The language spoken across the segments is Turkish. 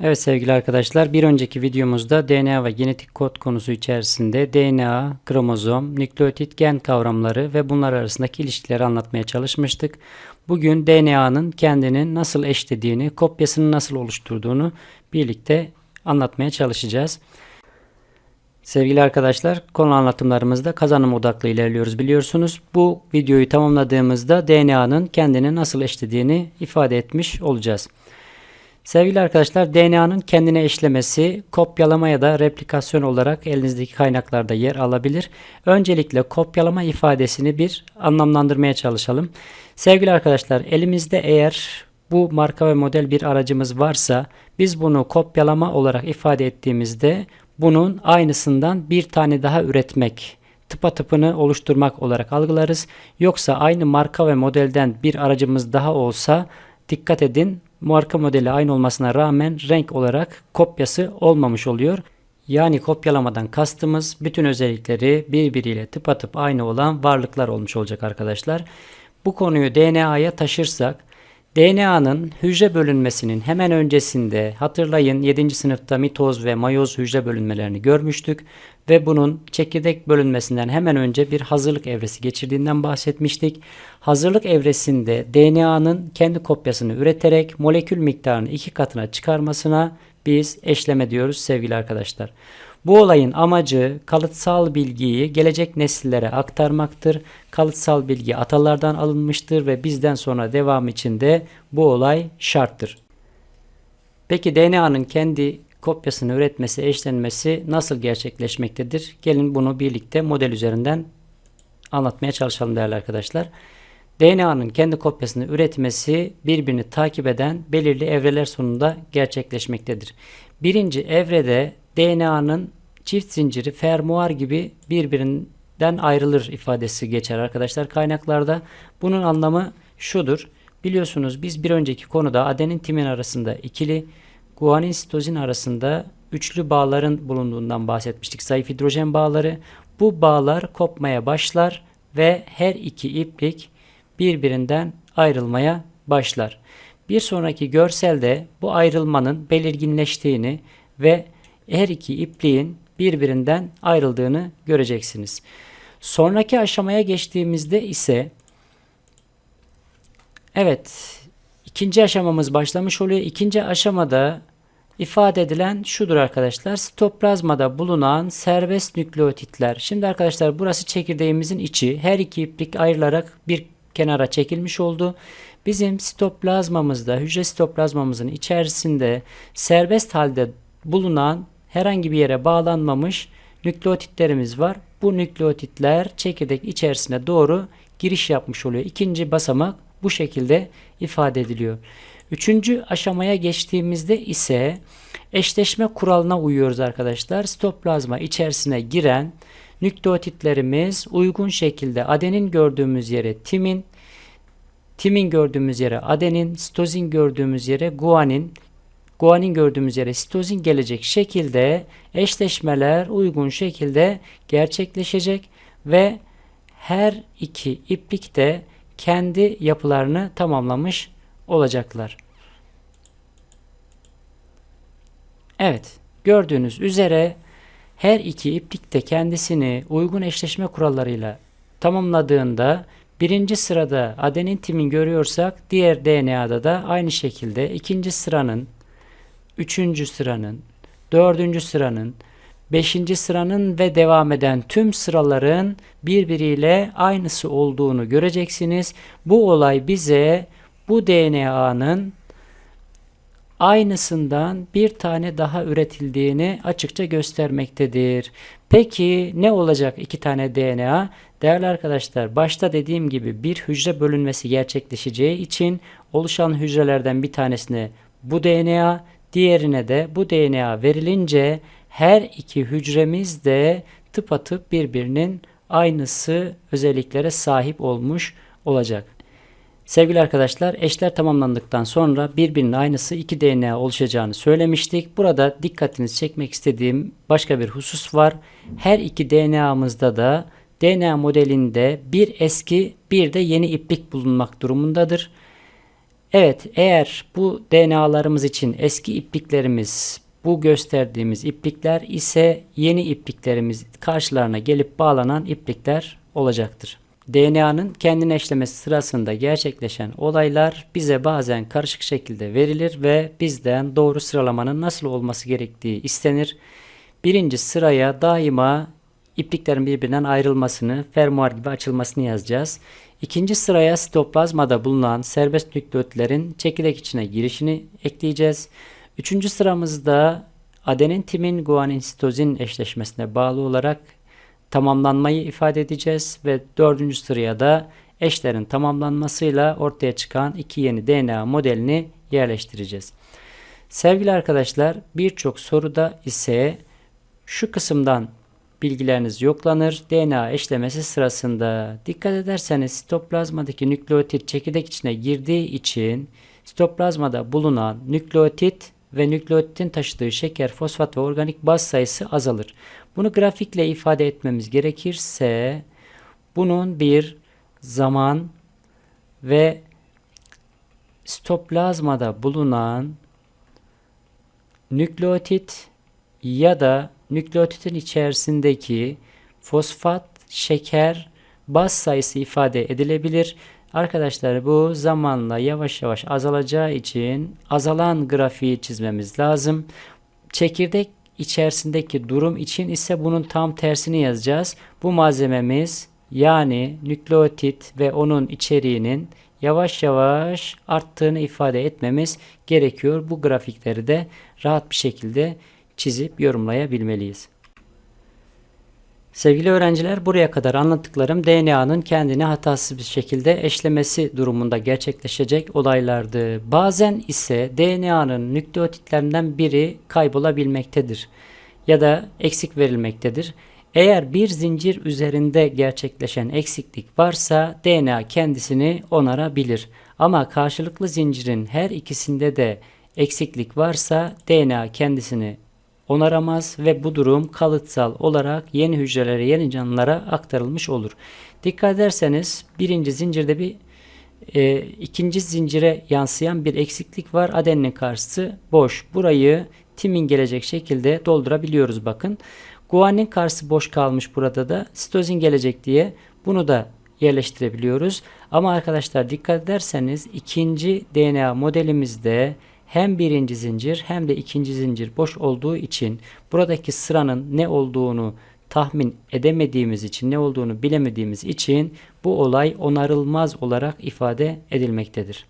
Evet sevgili arkadaşlar bir önceki videomuzda DNA ve genetik kod konusu içerisinde DNA, kromozom, nükleotit, gen kavramları ve bunlar arasındaki ilişkileri anlatmaya çalışmıştık. Bugün DNA'nın kendini nasıl eşlediğini, kopyasını nasıl oluşturduğunu birlikte anlatmaya çalışacağız. Sevgili arkadaşlar konu anlatımlarımızda kazanım odaklı ilerliyoruz biliyorsunuz. Bu videoyu tamamladığımızda DNA'nın kendini nasıl eşlediğini ifade etmiş olacağız. Sevgili arkadaşlar DNA'nın kendine eşlemesi kopyalama ya da replikasyon olarak elinizdeki kaynaklarda yer alabilir. Öncelikle kopyalama ifadesini bir anlamlandırmaya çalışalım. Sevgili arkadaşlar elimizde eğer bu marka ve model bir aracımız varsa biz bunu kopyalama olarak ifade ettiğimizde bunun aynısından bir tane daha üretmek tıpatıpını oluşturmak olarak algılarız. Yoksa aynı marka ve modelden bir aracımız daha olsa dikkat edin marka modeli aynı olmasına rağmen renk olarak kopyası olmamış oluyor. Yani kopyalamadan kastımız bütün özellikleri birbiriyle tıpatıp aynı olan varlıklar olmuş olacak arkadaşlar. Bu konuyu DNA'ya taşırsak DNA'nın hücre bölünmesinin hemen öncesinde hatırlayın 7. sınıfta mitoz ve mayoz hücre bölünmelerini görmüştük ve bunun çekirdek bölünmesinden hemen önce bir hazırlık evresi geçirdiğinden bahsetmiştik. Hazırlık evresinde DNA'nın kendi kopyasını üreterek molekül miktarını iki katına çıkarmasına biz eşleme diyoruz sevgili arkadaşlar. Bu olayın amacı kalıtsal bilgiyi gelecek nesillere aktarmaktır. Kalıtsal bilgi atalardan alınmıştır ve bizden sonra devam içinde bu olay şarttır. Peki DNA'nın kendi kopyasını üretmesi, eşlenmesi nasıl gerçekleşmektedir? Gelin bunu birlikte model üzerinden anlatmaya çalışalım değerli arkadaşlar. DNA'nın kendi kopyasını üretmesi birbirini takip eden belirli evreler sonunda gerçekleşmektedir. Birinci evrede DNA'nın çift zinciri fermuar gibi birbirinden ayrılır ifadesi geçer arkadaşlar kaynaklarda. Bunun anlamı şudur. Biliyorsunuz biz bir önceki konuda adenin timin arasında ikili, guanin sitozin arasında üçlü bağların bulunduğundan bahsetmiştik. Zayıf hidrojen bağları. Bu bağlar kopmaya başlar ve her iki iplik birbirinden ayrılmaya başlar. Bir sonraki görselde bu ayrılmanın belirginleştiğini ve her iki ipliğin birbirinden ayrıldığını göreceksiniz. Sonraki aşamaya geçtiğimizde ise evet ikinci aşamamız başlamış oluyor. İkinci aşamada ifade edilen şudur arkadaşlar. Sitoplazmada bulunan serbest nükleotitler. Şimdi arkadaşlar burası çekirdeğimizin içi. Her iki iplik ayrılarak bir kenara çekilmiş oldu. Bizim sitoplazmamızda, hücre sitoplazmamızın içerisinde serbest halde bulunan herhangi bir yere bağlanmamış nükleotitlerimiz var. Bu nükleotitler çekirdek içerisine doğru giriş yapmış oluyor. İkinci basamak bu şekilde ifade ediliyor. Üçüncü aşamaya geçtiğimizde ise eşleşme kuralına uyuyoruz arkadaşlar. Sitoplazma içerisine giren nükleotitlerimiz uygun şekilde adenin gördüğümüz yere timin, timin gördüğümüz yere adenin, sitozin gördüğümüz yere guanin, guanin gördüğümüz yere sitozin gelecek şekilde eşleşmeler uygun şekilde gerçekleşecek ve her iki iplik de kendi yapılarını tamamlamış olacaklar. Evet, gördüğünüz üzere her iki iplik de kendisini uygun eşleşme kurallarıyla tamamladığında birinci sırada adenin timin görüyorsak diğer DNA'da da aynı şekilde ikinci sıranın, üçüncü sıranın, dördüncü sıranın, beşinci sıranın ve devam eden tüm sıraların birbiriyle aynısı olduğunu göreceksiniz. Bu olay bize bu DNA'nın aynısından bir tane daha üretildiğini açıkça göstermektedir. Peki ne olacak iki tane DNA? Değerli arkadaşlar başta dediğim gibi bir hücre bölünmesi gerçekleşeceği için oluşan hücrelerden bir tanesine bu DNA, diğerine de bu DNA verilince her iki hücremiz de tıpatıp birbirinin aynısı özelliklere sahip olmuş olacak. Sevgili arkadaşlar eşler tamamlandıktan sonra birbirinin aynısı iki DNA oluşacağını söylemiştik. Burada dikkatinizi çekmek istediğim başka bir husus var. Her iki DNA'mızda da DNA modelinde bir eski bir de yeni iplik bulunmak durumundadır. Evet, eğer bu DNA'larımız için eski ipliklerimiz bu gösterdiğimiz iplikler ise yeni ipliklerimiz karşılarına gelip bağlanan iplikler olacaktır. DNA'nın kendini eşlemesi sırasında gerçekleşen olaylar bize bazen karışık şekilde verilir ve bizden doğru sıralamanın nasıl olması gerektiği istenir. Birinci sıraya daima ipliklerin birbirinden ayrılmasını, fermuar gibi açılmasını yazacağız. İkinci sıraya sitoplazmada bulunan serbest nükleotlerin çekirdek içine girişini ekleyeceğiz. Üçüncü sıramızda adenin timin guanin sitozin eşleşmesine bağlı olarak tamamlanmayı ifade edeceğiz ve dördüncü sıraya da eşlerin tamamlanmasıyla ortaya çıkan iki yeni DNA modelini yerleştireceğiz. Sevgili arkadaşlar birçok soruda ise şu kısımdan bilgileriniz yoklanır. DNA eşlemesi sırasında dikkat ederseniz sitoplazmadaki nükleotit çekirdek içine girdiği için sitoplazmada bulunan nükleotit ve nükleotitin taşıdığı şeker, fosfat ve organik baz sayısı azalır. Bunu grafikle ifade etmemiz gerekirse bunun bir zaman ve sitoplazmada bulunan nükleotit ya da nükleotitin içerisindeki fosfat, şeker, baz sayısı ifade edilebilir. Arkadaşlar bu zamanla yavaş yavaş azalacağı için azalan grafiği çizmemiz lazım. Çekirdek içerisindeki durum için ise bunun tam tersini yazacağız. Bu malzememiz yani nükleotit ve onun içeriğinin yavaş yavaş arttığını ifade etmemiz gerekiyor. Bu grafikleri de rahat bir şekilde çizip yorumlayabilmeliyiz. Sevgili öğrenciler buraya kadar anlattıklarım DNA'nın kendini hatasız bir şekilde eşlemesi durumunda gerçekleşecek olaylardı. Bazen ise DNA'nın nükleotitlerinden biri kaybolabilmektedir ya da eksik verilmektedir. Eğer bir zincir üzerinde gerçekleşen eksiklik varsa DNA kendisini onarabilir. Ama karşılıklı zincirin her ikisinde de eksiklik varsa DNA kendisini onaramaz ve bu durum kalıtsal olarak yeni hücrelere, yeni canlılara aktarılmış olur. Dikkat ederseniz birinci zincirde bir e, ikinci zincire yansıyan bir eksiklik var. Adenin karşısı boş. Burayı timin gelecek şekilde doldurabiliyoruz bakın. Guanin karşısı boş kalmış burada da. Sitozin gelecek diye bunu da yerleştirebiliyoruz. Ama arkadaşlar dikkat ederseniz ikinci DNA modelimizde hem birinci zincir hem de ikinci zincir boş olduğu için buradaki sıranın ne olduğunu tahmin edemediğimiz için ne olduğunu bilemediğimiz için bu olay onarılmaz olarak ifade edilmektedir.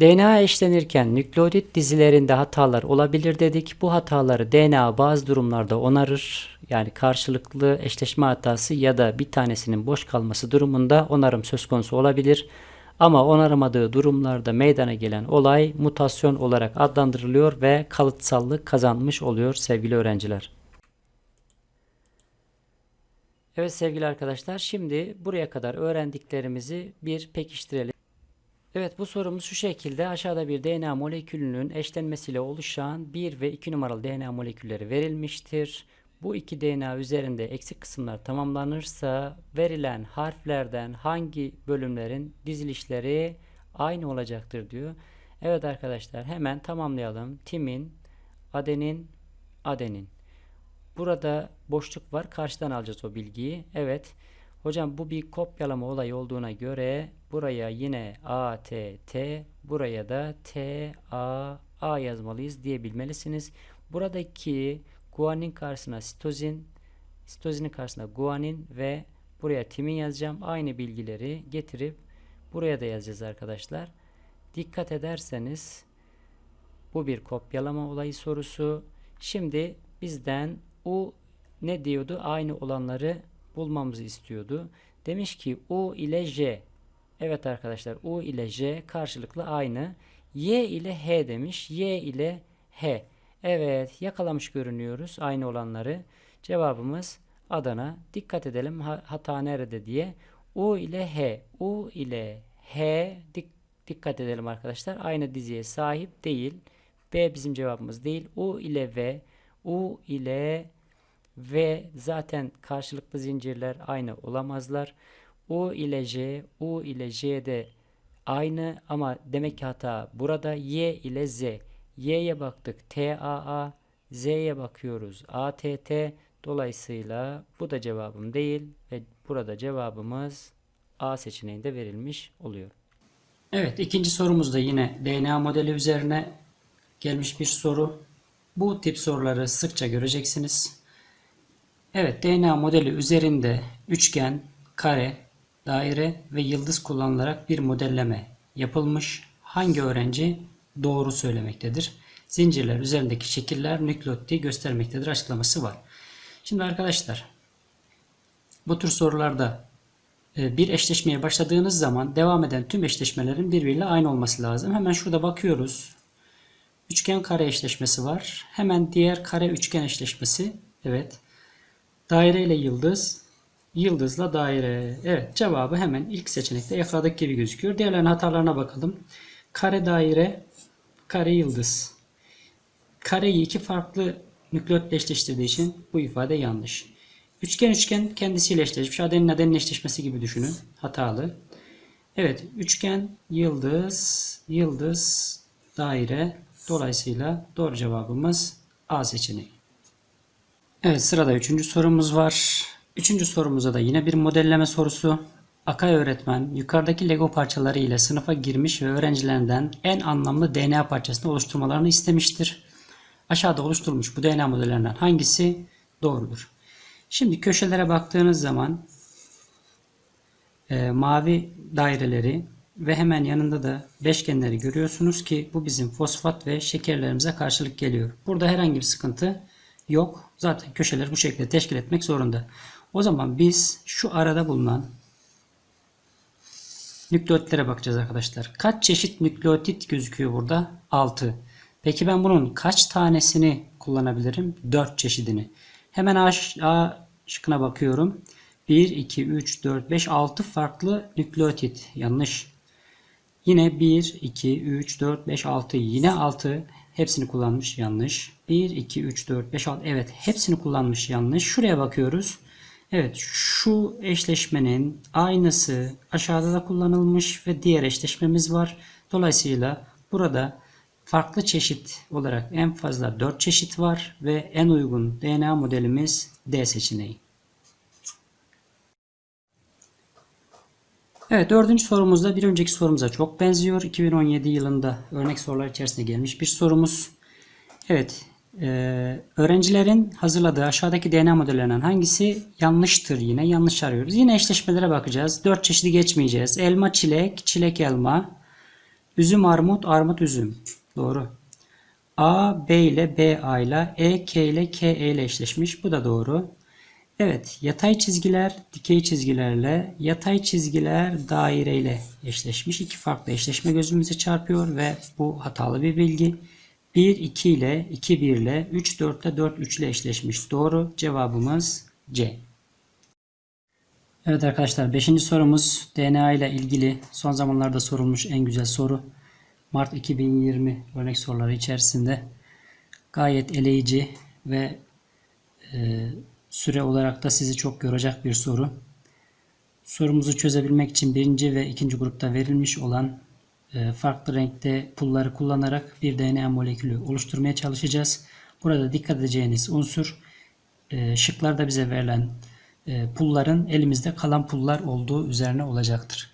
DNA eşlenirken nükleotit dizilerinde hatalar olabilir dedik. Bu hataları DNA bazı durumlarda onarır. Yani karşılıklı eşleşme hatası ya da bir tanesinin boş kalması durumunda onarım söz konusu olabilir. Ama onaramadığı durumlarda meydana gelen olay mutasyon olarak adlandırılıyor ve kalıtsallık kazanmış oluyor sevgili öğrenciler. Evet sevgili arkadaşlar şimdi buraya kadar öğrendiklerimizi bir pekiştirelim. Evet bu sorumuz şu şekilde aşağıda bir DNA molekülünün eşlenmesiyle oluşan 1 ve 2 numaralı DNA molekülleri verilmiştir. Bu iki DNA üzerinde eksik kısımlar tamamlanırsa verilen harflerden hangi bölümlerin dizilişleri aynı olacaktır diyor. Evet arkadaşlar hemen tamamlayalım. Timin, adenin, adenin. Burada boşluk var. Karşıdan alacağız o bilgiyi. Evet. Hocam bu bir kopyalama olayı olduğuna göre buraya yine A, T, T, buraya da T, A, A yazmalıyız diyebilmelisiniz. Buradaki Guanin karşısına sitozin, sitozinin karşısına guanin ve buraya timin yazacağım. Aynı bilgileri getirip buraya da yazacağız arkadaşlar. Dikkat ederseniz bu bir kopyalama olayı sorusu. Şimdi bizden U ne diyordu? Aynı olanları bulmamızı istiyordu. Demiş ki U ile J. Evet arkadaşlar U ile J karşılıklı aynı. Y ile H demiş. Y ile H. Evet yakalamış görünüyoruz aynı olanları. Cevabımız Adana. Dikkat edelim hata nerede diye. U ile H. U ile H dik dikkat edelim arkadaşlar. Aynı diziye sahip değil. B bizim cevabımız değil. U ile V. U ile V zaten karşılıklı zincirler aynı olamazlar. U ile J, U ile J de Aynı ama demek ki hata burada Y ile Z. Y'ye baktık TAA, Z'ye bakıyoruz ATT. Dolayısıyla bu da cevabım değil ve burada cevabımız A seçeneğinde verilmiş oluyor. Evet ikinci sorumuz da yine DNA modeli üzerine gelmiş bir soru. Bu tip soruları sıkça göreceksiniz. Evet DNA modeli üzerinde üçgen, kare, daire ve yıldız kullanılarak bir modelleme yapılmış. Hangi öğrenci doğru söylemektedir? Zincirler üzerindeki şekiller nükleotidi göstermektedir açıklaması var. Şimdi arkadaşlar bu tür sorularda e, bir eşleşmeye başladığınız zaman devam eden tüm eşleşmelerin birbiriyle aynı olması lazım. Hemen şurada bakıyoruz. Üçgen kare eşleşmesi var. Hemen diğer kare üçgen eşleşmesi. Evet. Daire ile yıldız. Yıldızla daire. Evet cevabı hemen ilk seçenekte yakaladık gibi gözüküyor. Diğerlerinin hatalarına bakalım. Kare daire, kare yıldız. Kareyi iki farklı nükleotle için bu ifade yanlış. Üçgen üçgen kendisiyle eşleşmiş. Adenin adenin eşleşmesi gibi düşünün. Hatalı. Evet üçgen, yıldız, yıldız, daire. Dolayısıyla doğru cevabımız A seçeneği. Evet sırada üçüncü sorumuz var. Üçüncü sorumuza da yine bir modelleme sorusu. Akay öğretmen yukarıdaki Lego parçaları ile sınıfa girmiş ve öğrencilerinden en anlamlı DNA parçasını oluşturmalarını istemiştir. Aşağıda oluşturulmuş bu DNA modellerinden hangisi doğrudur? Şimdi köşelere baktığınız zaman e, mavi daireleri ve hemen yanında da beşgenleri görüyorsunuz ki bu bizim fosfat ve şekerlerimize karşılık geliyor. Burada herhangi bir sıkıntı yok. Zaten köşeleri bu şekilde teşkil etmek zorunda. O zaman biz şu arada bulunan nükleotitlere bakacağız arkadaşlar. Kaç çeşit nükleotit gözüküyor burada? 6. Peki ben bunun kaç tanesini kullanabilirim? 4 çeşidini. Hemen A, A şıkkına bakıyorum. 1, 2, 3, 4, 5, 6 farklı nükleotit. Yanlış. Yine 1, 2, 3, 4, 5, 6. Yine 6. Hepsini kullanmış. Yanlış. 1, 2, 3, 4, 5, 6. Evet. Hepsini kullanmış. Yanlış. Şuraya bakıyoruz. Evet. Şu eşleşmenin aynısı aşağıda da kullanılmış ve diğer eşleşmemiz var. Dolayısıyla burada farklı çeşit olarak en fazla 4 çeşit var ve en uygun DNA modelimiz D seçeneği. Evet dördüncü sorumuzda bir önceki sorumuza çok benziyor. 2017 yılında örnek sorular içerisinde gelmiş bir sorumuz. Evet e, öğrencilerin hazırladığı aşağıdaki DNA modellerinden hangisi yanlıştır yine yanlış arıyoruz. Yine eşleşmelere bakacağız. Dört çeşidi geçmeyeceğiz. Elma çilek, çilek elma, üzüm armut, armut üzüm. Doğru. A, B ile B, A ile E, K ile K, E ile eşleşmiş. Bu da doğru. Evet, yatay çizgiler dikey çizgilerle, yatay çizgiler daireyle eşleşmiş. İki farklı eşleşme gözümüze çarpıyor ve bu hatalı bir bilgi. 1, 2 ile, 2, 1 ile, 3, 4 ile, 4, 3 ile eşleşmiş. Doğru. Cevabımız C. Evet arkadaşlar 5. sorumuz DNA ile ilgili son zamanlarda sorulmuş en güzel soru. Mart 2020 örnek soruları içerisinde gayet eleyici ve e, süre olarak da sizi çok yoracak bir soru. Sorumuzu çözebilmek için birinci ve ikinci grupta verilmiş olan farklı renkte pulları kullanarak bir DNA molekülü oluşturmaya çalışacağız. Burada dikkat edeceğiniz unsur e, şıklarda bize verilen e, pulların elimizde kalan pullar olduğu üzerine olacaktır.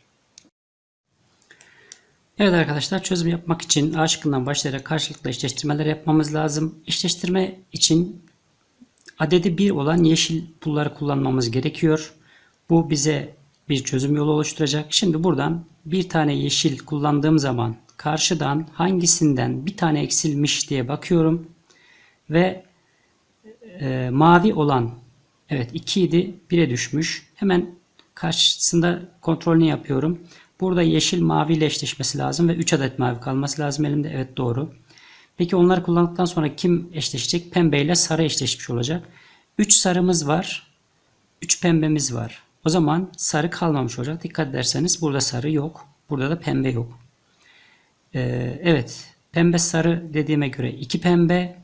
Evet arkadaşlar çözüm yapmak için A şıkkından başlayarak karşılıklı eşleştirmeler yapmamız lazım. Eşleştirme için adedi 1 olan yeşil pulları kullanmamız gerekiyor. Bu bize bir çözüm yolu oluşturacak. Şimdi buradan bir tane yeşil kullandığım zaman karşıdan hangisinden bir tane eksilmiş diye bakıyorum. Ve e, mavi olan evet 2 idi 1'e düşmüş. Hemen karşısında kontrolünü yapıyorum. Burada yeşil mavi ile eşleşmesi lazım ve 3 adet mavi kalması lazım elimde. Evet doğru. Peki onları kullandıktan sonra kim eşleşecek? Pembe ile sarı eşleşmiş olacak. 3 sarımız var. 3 pembemiz var. O zaman sarı kalmamış olacak. Dikkat ederseniz burada sarı yok. Burada da pembe yok. Ee, evet. Pembe sarı dediğime göre 2 pembe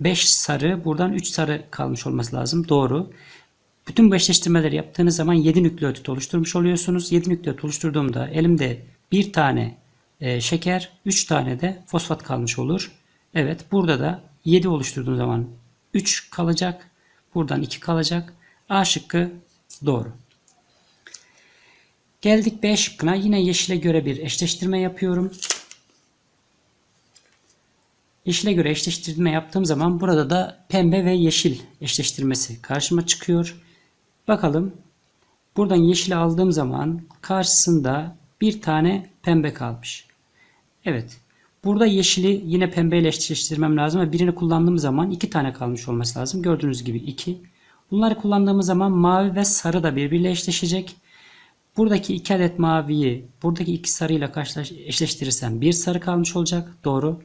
5 sarı buradan 3 sarı kalmış olması lazım. Doğru. Bütün bu eşleştirmeleri yaptığınız zaman 7 nükleotit oluşturmuş oluyorsunuz. 7 nükleotit oluşturduğumda elimde bir tane e, şeker, 3 tane de fosfat kalmış olur. Evet burada da 7 oluşturduğum zaman 3 kalacak. Buradan 2 kalacak. A şıkkı doğru. Geldik B şıkkına. Yine yeşile göre bir eşleştirme yapıyorum. Yeşile göre eşleştirme yaptığım zaman burada da pembe ve yeşil eşleştirmesi karşıma çıkıyor. Bakalım. Buradan yeşili aldığım zaman karşısında bir tane pembe kalmış. Evet. Burada yeşili yine pembeyle eşleştirmem lazım ve birini kullandığım zaman iki tane kalmış olması lazım. Gördüğünüz gibi iki. Bunları kullandığımız zaman mavi ve sarı da birbiriyle eşleşecek. Buradaki iki adet maviyi buradaki iki sarıyla karşılaş eşleştirirsem bir sarı kalmış olacak. Doğru.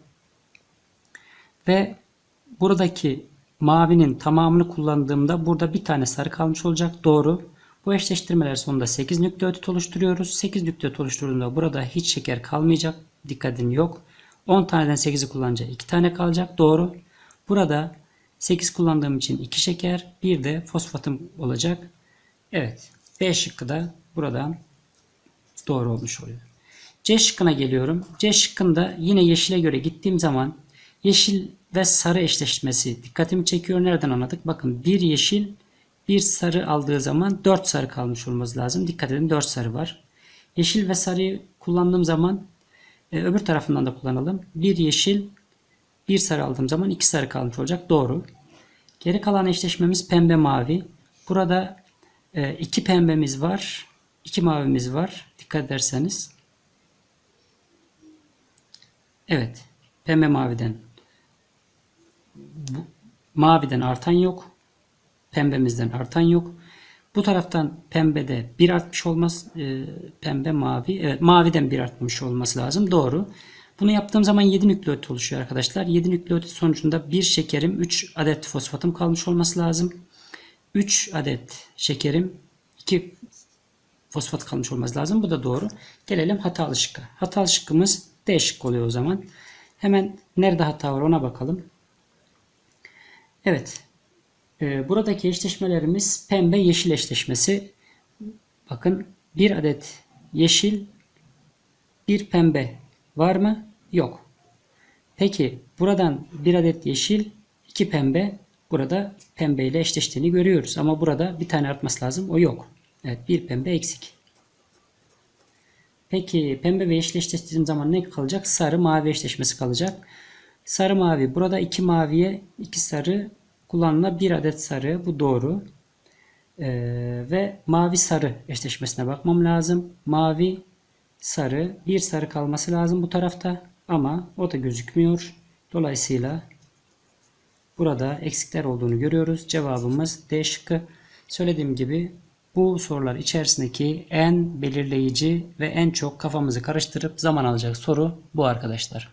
Ve buradaki mavinin tamamını kullandığımda burada bir tane sarı kalmış olacak. Doğru. Bu eşleştirmeler sonunda 8 nükleotit oluşturuyoruz. 8 nükleotit oluşturduğunda burada hiç şeker kalmayacak. Dikkat edin yok. 10 taneden 8'i kullanınca 2 tane kalacak. Doğru. Burada 8 kullandığım için 2 şeker, bir de fosfatım olacak. Evet. B şıkkı da buradan doğru olmuş oluyor. C şıkkına geliyorum. C şıkkında yine yeşile göre gittiğim zaman yeşil ve sarı eşleşmesi dikkatimi çekiyor. Nereden anladık? Bakın bir yeşil bir sarı aldığı zaman 4 sarı kalmış olması lazım. Dikkat edin 4 sarı var. Yeşil ve sarıyı kullandığım zaman e, öbür tarafından da kullanalım. Bir yeşil bir sarı aldığım zaman 2 sarı kalmış olacak. Doğru. Geri kalan eşleşmemiz pembe mavi. Burada e, iki pembemiz var. iki mavimiz var. Dikkat ederseniz. Evet. Pembe maviden bu, maviden artan yok. Pembemizden artan yok. Bu taraftan pembede bir artmış olmaz. E, pembe mavi. Evet maviden bir artmış olması lazım. Doğru. Bunu yaptığım zaman 7 nükleotit oluşuyor arkadaşlar. 7 nükleotit sonucunda bir şekerim 3 adet fosfatım kalmış olması lazım. 3 adet şekerim 2 fosfat kalmış olması lazım. Bu da doğru. Gelelim hatalı şıkka. Hatalı şıkkımız D şıkkı oluyor o zaman. Hemen nerede hata var ona bakalım. Evet. Ee, buradaki eşleşmelerimiz pembe yeşil eşleşmesi. Bakın bir adet yeşil bir pembe var mı? Yok. Peki buradan bir adet yeşil iki pembe burada pembe ile eşleştiğini görüyoruz. Ama burada bir tane artması lazım. O yok. Evet bir pembe eksik. Peki pembe ve yeşil eşleştirdiğim zaman ne kalacak? Sarı mavi eşleşmesi kalacak. Sarı mavi. Burada iki maviye iki sarı kullanılan bir adet sarı. Bu doğru. Ee, ve mavi sarı eşleşmesine bakmam lazım. Mavi sarı. Bir sarı kalması lazım bu tarafta. Ama o da gözükmüyor. Dolayısıyla burada eksikler olduğunu görüyoruz. Cevabımız D şıkkı. Söylediğim gibi bu sorular içerisindeki en belirleyici ve en çok kafamızı karıştırıp zaman alacak soru bu arkadaşlar.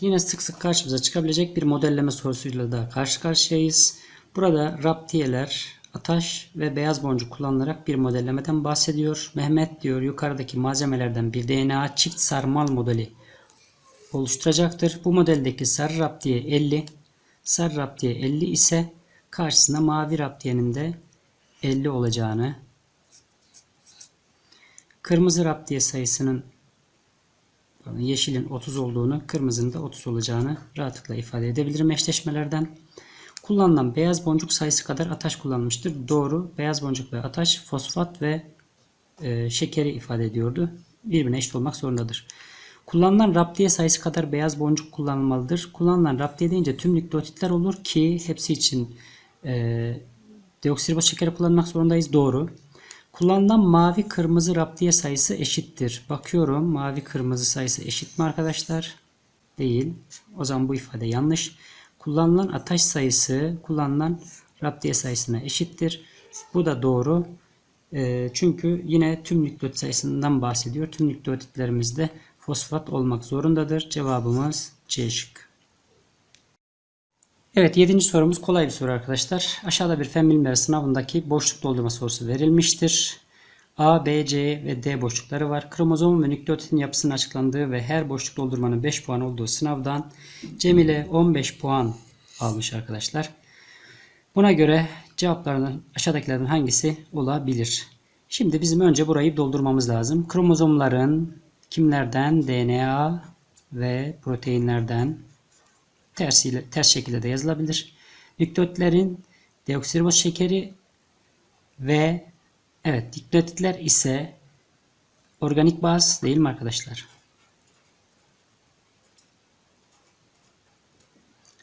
Yine sık sık karşımıza çıkabilecek bir modelleme sorusuyla da karşı karşıyayız. Burada raptiyeler, ataş ve beyaz boncuk kullanılarak bir modellemeden bahsediyor. Mehmet diyor yukarıdaki malzemelerden bir DNA çift sarmal modeli oluşturacaktır. Bu modeldeki sarı raptiye 50, sarı raptiye 50 ise karşısına mavi raptiyenin de 50 olacağını, kırmızı raptiye sayısının yeşilin 30 olduğunu, kırmızının da 30 olacağını rahatlıkla ifade edebilirim eşleşmelerden. Kullanılan beyaz boncuk sayısı kadar ataş kullanılmıştır. Doğru. Beyaz boncuk ve ataş fosfat ve e, şekeri ifade ediyordu. Birbirine eşit olmak zorundadır. Kullanılan raptiye sayısı kadar beyaz boncuk kullanılmalıdır. Kullanılan raptiye deyince tüm nükleotitler olur ki hepsi için e, deoksiriboz şekeri kullanmak zorundayız. Doğru. Kullanılan mavi kırmızı raptiye sayısı eşittir. Bakıyorum mavi kırmızı sayısı eşit mi arkadaşlar? Değil. O zaman bu ifade yanlış. Kullanılan ataş sayısı kullanılan raptiye sayısına eşittir. Bu da doğru. E, çünkü yine tüm nükleotit sayısından bahsediyor. Tüm nükleotitlerimizde fosfat olmak zorundadır. Cevabımız C şıkkı. Evet 7. sorumuz kolay bir soru arkadaşlar. Aşağıda bir fen bilimleri sınavındaki boşluk doldurma sorusu verilmiştir. A, B, C ve D boşlukları var. Kromozom ve nükleotitin yapısının açıklandığı ve her boşluk doldurmanın 5 puan olduğu sınavdan Cemile 15 puan almış arkadaşlar. Buna göre cevaplardan aşağıdakilerden hangisi olabilir? Şimdi bizim önce burayı doldurmamız lazım. Kromozomların kimlerden DNA ve proteinlerden tersiyle, ters şekilde de yazılabilir. Nükleotlerin deoksiriboz şekeri ve evet nükleotitler ise organik baz değil mi arkadaşlar?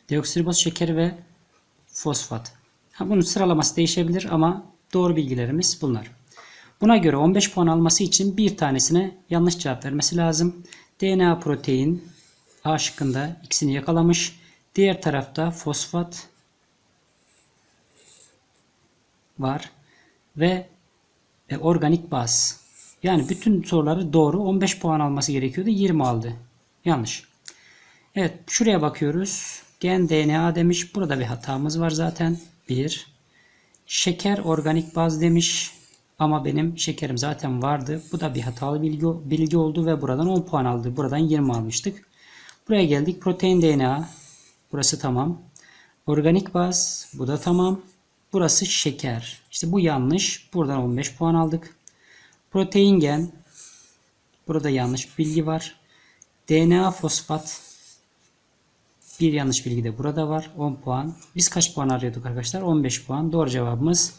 Deoksiriboz şekeri ve fosfat. Ha, bunun sıralaması değişebilir ama doğru bilgilerimiz bunlar. Buna göre 15 puan alması için bir tanesine yanlış cevap vermesi lazım. DNA protein A şıkkında ikisini yakalamış. Diğer tarafta fosfat var ve e, organik baz. Yani bütün soruları doğru. 15 puan alması gerekiyordu. 20 aldı. Yanlış. Evet şuraya bakıyoruz. Gen DNA demiş. Burada bir hatamız var zaten. 1. Şeker organik baz demiş. Ama benim şekerim zaten vardı. Bu da bir hatalı bilgi, bilgi oldu ve buradan 10 puan aldı. Buradan 20 almıştık. Buraya geldik. Protein DNA. Burası tamam. Organik baz. Bu da tamam. Burası şeker. İşte bu yanlış. Buradan 15 puan aldık. Protein gen. Burada yanlış bilgi var. DNA fosfat. Bir yanlış bilgi de burada var. 10 puan. Biz kaç puan arıyorduk arkadaşlar? 15 puan. Doğru cevabımız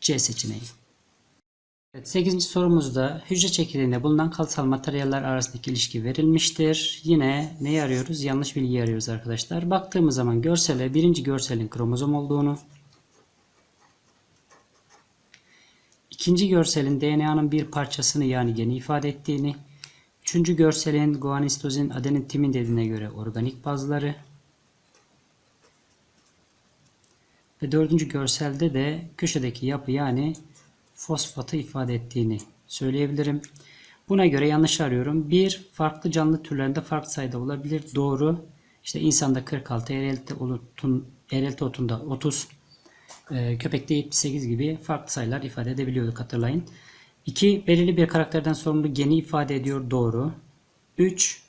C seçeneği. Evet, 8. sorumuzda hücre çekirdeğinde bulunan kalıtsal materyaller arasındaki ilişki verilmiştir. Yine neyi arıyoruz? Yanlış bilgi arıyoruz arkadaşlar. Baktığımız zaman görsele birinci görselin kromozom olduğunu, ikinci görselin DNA'nın bir parçasını yani geni ifade ettiğini, üçüncü görselin guanistozin adenin timin dediğine göre organik bazları ve dördüncü görselde de köşedeki yapı yani fosfatı ifade ettiğini söyleyebilirim. Buna göre yanlış arıyorum. Bir farklı canlı türlerinde farklı sayıda olabilir. Doğru. İşte insanda 46, erelte, otun, erelte otunda 30, e, köpekte 78 gibi farklı sayılar ifade edebiliyorduk hatırlayın. 2. Belirli bir karakterden sorumlu geni ifade ediyor. Doğru. 3.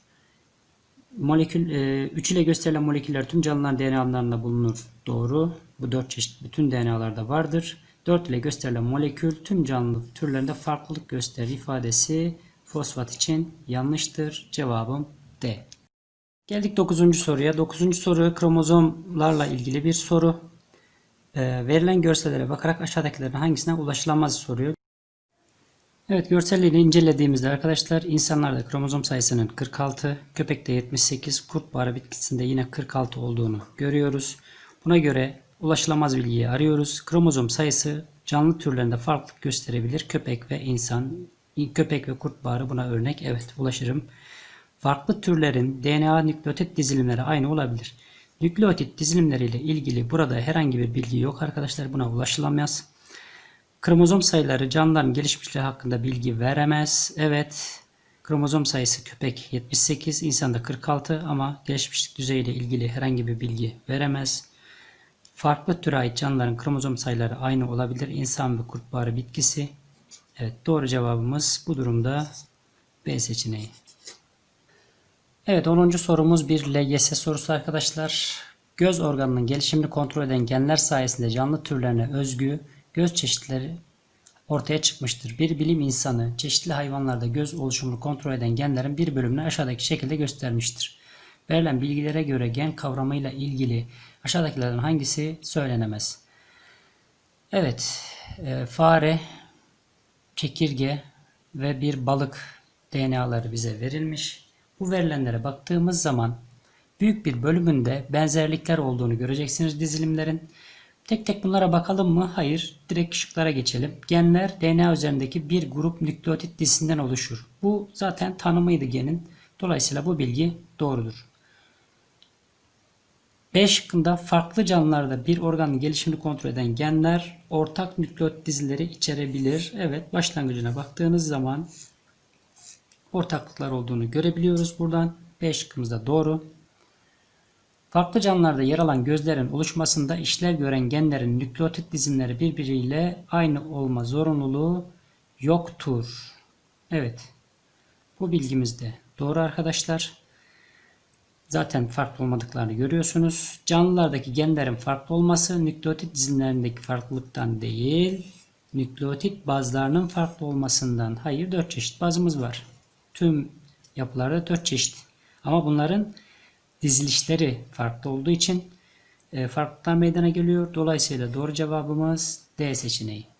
Molekül, 3 ile gösterilen moleküller tüm canlıların DNA'larında bulunur. Doğru. Bu 4 çeşit bütün DNA'larda vardır. 4 ile gösterilen molekül tüm canlı türlerinde farklılık gösterir ifadesi fosfat için yanlıştır. Cevabım D. Geldik 9. soruya. 9. soru kromozomlarla ilgili bir soru. Ee, verilen görsellere bakarak aşağıdakilerin hangisine ulaşılamaz soruyor. Evet görselliğini incelediğimizde arkadaşlar insanlarda kromozom sayısının 46, köpekte 78, kurt bağrı bitkisinde yine 46 olduğunu görüyoruz. Buna göre ulaşılamaz bilgiyi arıyoruz. Kromozom sayısı canlı türlerinde farklılık gösterebilir. Köpek ve insan, köpek ve kurt bağrı buna örnek. Evet ulaşırım. Farklı türlerin DNA nükleotit dizilimleri aynı olabilir. Nükleotit dizilimleriyle ilgili burada herhangi bir bilgi yok arkadaşlar. Buna ulaşılamaz. Kromozom sayıları canlıların gelişmişliği hakkında bilgi veremez. Evet. Kromozom sayısı köpek 78, insanda 46 ama gelişmişlik düzeyiyle ilgili herhangi bir bilgi veremez. Farklı türe ait canlıların kromozom sayıları aynı olabilir. İnsan ve kurtbağrı bitkisi. Evet doğru cevabımız bu durumda B seçeneği. Evet 10. sorumuz bir LGS sorusu arkadaşlar. Göz organının gelişimini kontrol eden genler sayesinde canlı türlerine özgü göz çeşitleri ortaya çıkmıştır. Bir bilim insanı çeşitli hayvanlarda göz oluşumunu kontrol eden genlerin bir bölümünü aşağıdaki şekilde göstermiştir. Verilen bilgilere göre gen kavramıyla ilgili aşağıdakilerden hangisi söylenemez? Evet, e, fare, çekirge ve bir balık DNA'ları bize verilmiş. Bu verilenlere baktığımız zaman büyük bir bölümünde benzerlikler olduğunu göreceksiniz dizilimlerin. Tek tek bunlara bakalım mı? Hayır. Direkt şıklara geçelim. Genler DNA üzerindeki bir grup nükleotit dizisinden oluşur. Bu zaten tanımıydı genin. Dolayısıyla bu bilgi doğrudur. B şıkkında farklı canlılarda bir organın gelişimini kontrol eden genler ortak nükleot dizileri içerebilir. Evet başlangıcına baktığınız zaman ortaklıklar olduğunu görebiliyoruz buradan. B şıkkımızda doğru. Farklı canlılarda yer alan gözlerin oluşmasında işlev gören genlerin nükleotit dizimleri birbiriyle aynı olma zorunluluğu yoktur. Evet. Bu bilgimiz de doğru arkadaşlar. Zaten farklı olmadıklarını görüyorsunuz. Canlılardaki genlerin farklı olması nükleotit dizilimlerindeki farklılıktan değil, nükleotit bazlarının farklı olmasından. Hayır 4 çeşit bazımız var. Tüm yapıları 4 çeşit. Ama bunların dizilişleri farklı olduğu için e, farklılıklar meydana geliyor. Dolayısıyla doğru cevabımız D seçeneği.